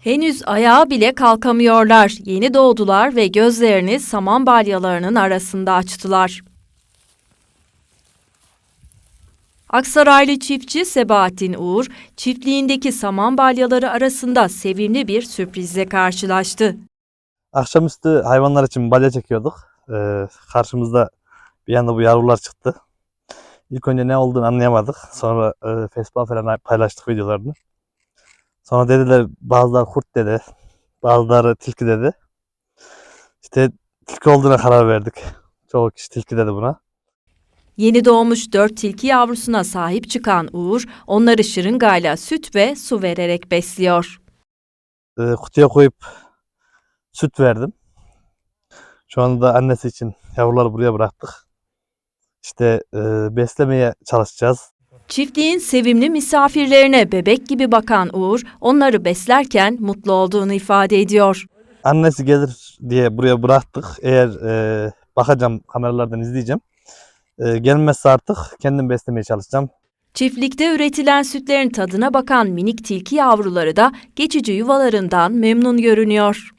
Henüz ayağa bile kalkamıyorlar. Yeni doğdular ve gözlerini saman balyalarının arasında açtılar. Aksaraylı çiftçi Sebahattin Uğur, çiftliğindeki saman balyaları arasında sevimli bir sürprizle karşılaştı. Akşamüstü hayvanlar için balya çekiyorduk. Ee, karşımızda bir anda bu yavrular çıktı. İlk önce ne olduğunu anlayamadık. Sonra e, Facebook'a falan paylaştık videolarını. Sonra dediler bazıları kurt dedi. Bazıları tilki dedi. İşte tilki olduğuna karar verdik. Çoğu kişi tilki dedi buna. Yeni doğmuş dört tilki yavrusuna sahip çıkan Uğur, onları şırıngayla süt ve su vererek besliyor. Ee, kutuya koyup süt verdim. Şu anda da annesi için yavruları buraya bıraktık. İşte e, beslemeye çalışacağız. Çiftliğin sevimli misafirlerine bebek gibi bakan Uğur, onları beslerken mutlu olduğunu ifade ediyor. Annesi gelir diye buraya bıraktık. Eğer e, bakacağım kameralardan izleyeceğim. E, gelmezse artık kendim beslemeye çalışacağım. Çiftlikte üretilen sütlerin tadına bakan minik tilki yavruları da geçici yuvalarından memnun görünüyor.